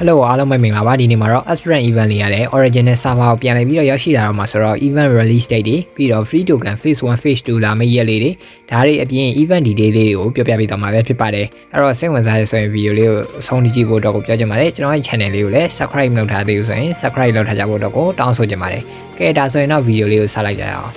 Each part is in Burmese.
Hello အားလုံးပဲမင်္ဂလာပါဒီနေ့မှာတော့ Aspirant Event လေးရတယ် Original Server ကိုပြန်လည်ပြီးတော့ရောက်ရှိလာတော့မှာဆိုတော့ Event Release Date တွေပြီးတော့ Free Token Phase 1 Phase 2လာမယ့်ရက်လေးတွေဒါတွေအပြင် Event Detail လေးကိုပြောပြပေးသွားမှာပဲဖြစ်ပါတယ်အဲ့တော့စိတ်ဝင်စားရဆိုရင်ဗီဒီယိုလေးကိုအဆုံးထိကြည့်ဖို့တော့ကိုပြောချင်ပါတယ်ကျွန်တော်ရဲ့ channel လေးကိုလည်း Subscribe လုပ်ထားသေးလို့ဆိုရင် Subscribe လုပ်ထားကြဖို့တော့ကိုတောင်းဆိုချင်ပါတယ်ကဲဒါဆိုရင်တော့ဗီဒီယိုလေးကိုဆက်လိုက်ကြရအောင်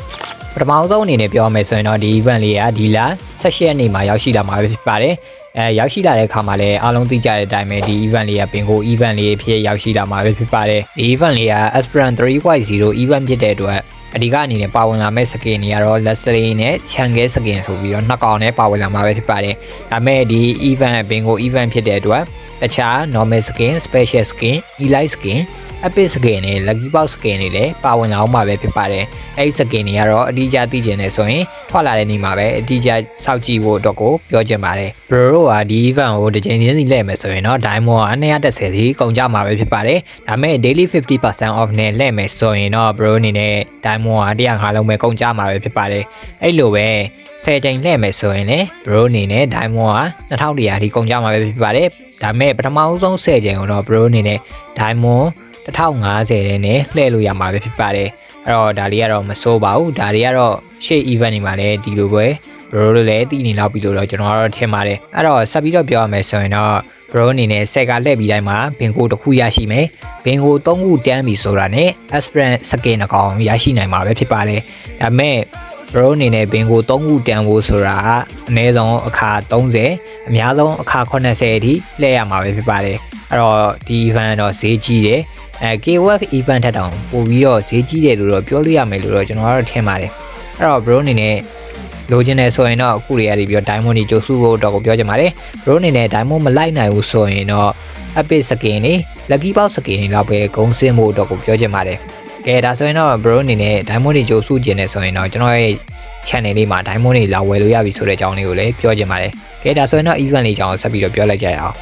ပထမဆုံးအနေနဲ့ပြောရမယ်ဆိုရင်တော့ဒီ event လေးကဒီလ16ရက်နေ့မှာရောက်ရှိလာမှာပဲဖြစ်ပါတယ် အဲရောက်ရှိလာတဲ့အခါမှာလည်းအားလုံးသိကြတဲ့အတိုင်းပဲဒီ event လေးကပင်ကို event လေးအဖြစ်ရောက်ရှိလာမှာပဲဖြစ်ပါတယ်ဒီ event လေးက Aspirant 3.0 event ဖြစ်တဲ့အတွက်အဓိကအနေနဲ့ပါဝင်လာမဲ့စကင်တွေကတော့ Leslie နဲ့ Changel စကင်ဆိုပြီးတော့နှစ်ကောင်နဲ့ပါဝင်လာမှာပဲဖြစ်ပါတယ်ဒါပေမဲ့ဒီ event ပင်ကို event ဖြစ်တဲ့အတွက်တခြား normal skin special skin elite skin epic skin နဲ့ lucky box skin တွေလည်းပါဝင်လာအောင်မှာပဲဖြစ်ပါတယ်အဲဒီ skin တွေကတော့အတိအကျသိကျင်နေဆိုရင်ထွက်လာတဲ့နေ့မှာပဲအတိအကျစောင့်ကြည့်ဖို့အတွက်ကိုပြောချင်ပါတယ် bro တို့ကဒီ event ကိုတစ်ချိန်ချင်းစီလဲမယ်ဆိုရင်တော့ diamond က230စီကုန်ကြမှာပဲဖြစ်ပါတယ်ဒါပေမဲ့ daily 50% off နဲ့လဲမယ်ဆိုရင်တော့ bro အနေနဲ့ diamond က105လုံးပဲကုန်ကြမှာပဲဖြစ်ပါတယ်အဲ့လိုပဲ10ချိန်လှည့်မယ်ဆိုရင်လည်း bro အနေနဲ့ diamond က2100ထိကုန်ကြမှာပဲဖြစ်ပါတယ်ဒါပေမဲ့ပထမဦးဆုံး10ချိန်ကိုတော့ bro အနေနဲ့ diamond 1050တဲ့နဲ့လှည့်လို့ရမှာပဲဖြစ်ပါတယ်အဲ့တော့ဒါလေးကတော့မစိုးပါဘူးဒါတွေကတော့ရှေ့ event တွေမှာလည်းဒီလိုပဲ bro တို့လည်းတည်နေလောက်ပြီလို့တော့ကျွန်တော်ကတော့ထင်ပါတယ်အဲ့တော့ဆက်ပြီးတော့ပြောရမယ်ဆိုရင်တော့ bro အနေနဲ့ဆက်ကလှည့်ပြီးတိုင်းမှာဘင်ကိုတစ်ခုရရှိမယ်ဘင်ကို၃ခုတန်းပြီဆိုတာနဲ့ aspirant skin အကောင်ရရှိနိုင်မှာပဲဖြစ်ပါတယ်ဒါပေမဲ့ bro အနေနဲ့ဘင်ကို3ခုတန်ဖို့ဆိုတာအနည်းဆုံးအခါ30အများဆုံးအခါ80အထိလှည့်ရမှာပဲဖြစ်ပါတယ်အဲ့တော့ဒီ event တော့ဈေးကြီးတယ် အဲ KOF event ထက်တောင်ပိုပြီးတော့ဈေးကြီးတယ်လို့တော့ပြောလို့ရမယ်လို့တော့ကျွန်တော်ကတော့ထင်ပါတယ်အဲ့တော့ bro အနေနဲ့လိုချင်တယ်ဆိုရင်တော့အခုတွေရပြီးတော့ diamond တွေကြိုစုဖို့တော့ကိုပြောချင်ပါတယ် bro အနေနဲ့ diamond မလိုက်နိုင်ဘူးဆိုရင်တော့ epic skin တွေ lucky box skin တွေတော့ပဲဂုံးစင်းဖို့တော့ကိုပြောချင်ပါတယ်ကဲဒါဆိုရင်တော့ bro အနေနဲ့ diamond တွေကြိုစုကျင်နေဆိုရင်တော့ကျွန်တော်ရဲ့ channel လေးမှာ diamond တွေလာဝယ်လို့ရပြီဆိုတဲ့အကြောင်းလေးကိုလည်းပြောချင်ပါတယ်ကဲဒါဆိုရင်တော့ event လေးအကြောင်းဆက်ပြီးတော့ပြောလိုက်ကြရအောင်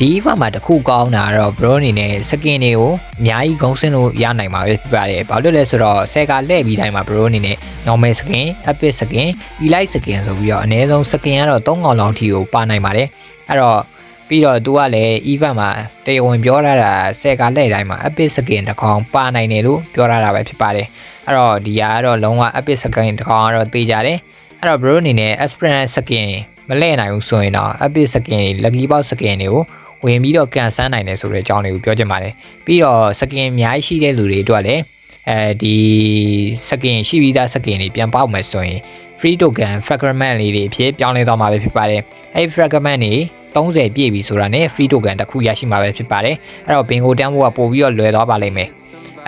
ဒီ event မှာတစ်ခုကောင်းတာကတော့ bro အနေနဲ့ skin တွေကိုအများကြီးဂုံးစင်းလို့ရနိုင်မှာပဲဖြစ်ပါတယ်။ဘာလို့လဲဆိုတော့ဆက်ကလှည့်ပြီးတိုင်းမှာ bro အနေနဲ့ normal skin, epic skin, elite skin ဆိုပြီးတော့အနည်းဆုံး skin ကတော့3កောင်လောက်ထိကိုပါနိုင်ပါတယ်။အဲ့တော့ပြီးတော့သူကလည်း event မှာတရားဝင်ပြောထားတာဆက်ကလှည့်တိုင်းမှာ epic skin တစ်ကောင်ပါနိုင်တယ်လို့ပြောထားတာပဲဖြစ်ပါတယ်။အဲ့တော့ဒီဟာကတော့လုံးဝ epic skin တစ်ကောင်ကတော့သိကြတယ်။အဲ့တော့ bro အနေနဲ့ aspirant skin မလဲနိုင်ဘူးဆိုရင်တော့ epic skin တွေ lucky box skin တွေကို ဝင်ပြီးတော့ကန်ဆန်းနိုင်တယ်ဆိုတဲ့အကြောင်းလေးကိုပြောချင်ပါတယ်ပြီးတော့စကင်အများကြီးရှိတဲ့လူတွေအတွက်လည်းအဲဒီစကင်ရှိပြီးသားစကင်တွေပြန်ပေါက်မယ်ဆိုရင် free token fragment လေးတွေအဖြစ်ပြောင်းလဲသွားမှာပဲဖြစ်ပါတယ်အဲဒီ fragment တွေ30ပြည့်ပြီဆိုတာနဲ့ free token တစ်ခုရရှိမှာပဲဖြစ်ပါတယ်အဲ့တော့ဘင်ကိုတန်းဖို့ကပို့ပြီးတော့လွယ်သွားပါလိမ့်မယ်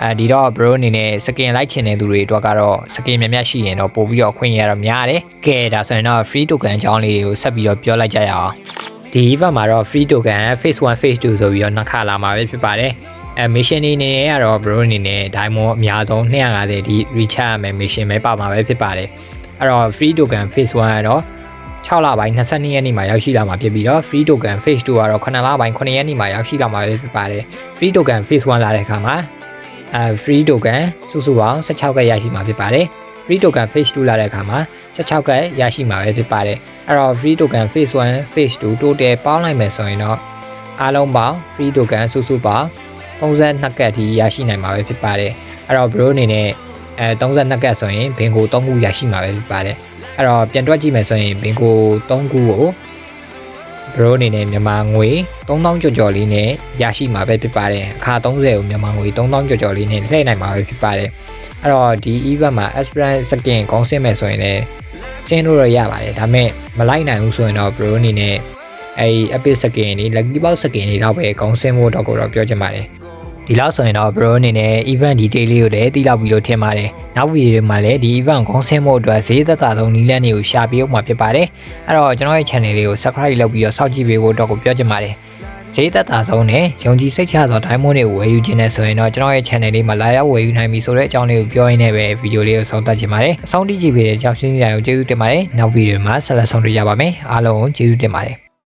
အဲဒီတော့ bro အနေနဲ့စကင်လိုက်ချင်တဲ့သူတွေအတွက်ကတော့စကင်များများရှိရင်တော့ပို့ပြီးတော့ခွင့်ရတော့များတယ်ကဲဒါဆိုရင်တော့ free token အကြောင်းလေးတွေကိုဆက်ပြီးတော့ပြောလိုက်ကြရအောင် ဒီ event မှာတော့ free token phase 1 phase 2ဆိုပြီးတော့နှစ်ခါလာမှာပဲဖြစ်ပါတယ်အဲ mission တွေနေရတော့ bro အနေနဲ့ diamond အများဆုံး250ဒီ recharge ရမယ် mission ပဲပါမှာပဲဖြစ်ပါတယ်အဲ့တော့ free token phase 1ကတော့6လပိုင်း22ရက်နေ့မှာရောက်ရှိလာမှာဖြစ်ပြီးတော့ free token phase 2ကတော့9လပိုင်း9ရက်နေ့မှာရောက်ရှိလာမှာပဲဖြစ်ပါတယ် free token phase 1လာတဲ့အခါမှာအဲ free token စုစုပေါင်း16ကရရှိမှာဖြစ်ပါတယ် free token phase 2လာတဲ့အခါမှာ16ကရရှိမှာပဲဖြစ်ပါတယ်အဲ့တော့ free token phase 1 phase 2 total ပေါင်းလိုက်မယ်ဆိုရင်တော့အားလုံးပေါင်း free token စုစုပေါင်း32ကတ်ထိရရှိနိုင်မှာပဲဖြစ်ပါတယ်အဲ့တော့ bro အနေနဲ့အဲ32ကတ်ဆိုရင်ဘင်ကို3ခုရရှိမှာပဲဖြစ်ပါတယ်အဲ့တော့ပြန်တွက်ကြည့်မယ်ဆိုရင်ဘင်ကို3ခုကို bro အနေနဲ့မြန်မာငွေ3000ကျော်ကျော်လေးနဲ့ရရှိမှာပဲဖြစ်ပါတယ်အခါ30ကိုမြန်မာငွေ3000ကျော်ကျော်လေးနဲ့လှည့်နိုင်မှာပဲဖြစ်ပါတယ် အဲ့တော့ဒီ event မှာ aspirant skin ကောင်းစင်းမယ်ဆိုရင်လည်းကျင်းလို့ရရပါတယ်ဒါပေမဲ့မလိုက်နိုင်ဘူးဆိုရင်တော့ bro အနေနဲ့အဲဒီ epic skin တွေ lucky box skin တွေတော့ပဲကောင်းစင်းဖို့တော့ကိုတော့ပြောချင်ပါတယ်ဒီလောက်ဆိုရင်တော့ bro အနေနဲ့ event detail လေးကိုလည်းသိလောက်ပြီလို့ထင်ပါတယ်နောက်ဗီဒီယိုမှာလည်းဒီ event ကောင်းစင်းဖို့အတွက်ဈေးသက်သာဆုံးနည်းလမ်းတွေကိုရှာပြအောင်မှာဖြစ်ပါတယ်အဲ့တော့ကျွန်တော်ရဲ့ channel လေးကို subscribe လုပ်ပြီးတော့စောင့်ကြည့်ပေးဖို့တော့ကိုပြောချင်ပါတယ် ဈေးသက်သာဆုံးနဲ့ယုံကြည်စိတ်ချသော diamond တွေကိုဝယ်ယူခြင်းနဲ့ဆိုရင်တော့ကျွန်တော်ရဲ့ channel လေးမှာလာရောက်ဝယ်ယူနိုင်ပြီဆိုတဲ့အကြောင်းလေးကိုပြောရင်းနဲ့ပဲဗီဒီယိုလေးကိုဆုံးသတ်ချင်ပါတယ်အဆုံးထိကြည့်ပေးတဲ့ကြောက်ရှင်းကြရအောင်ကျေးဇူးတင်ပါတယ်နောက်ဗီဒီယိုမှာဆက်လက်ဆောင်တွေ့ကြပါမယ်အားလုံးကျေးဇူးတင်ပါတယ်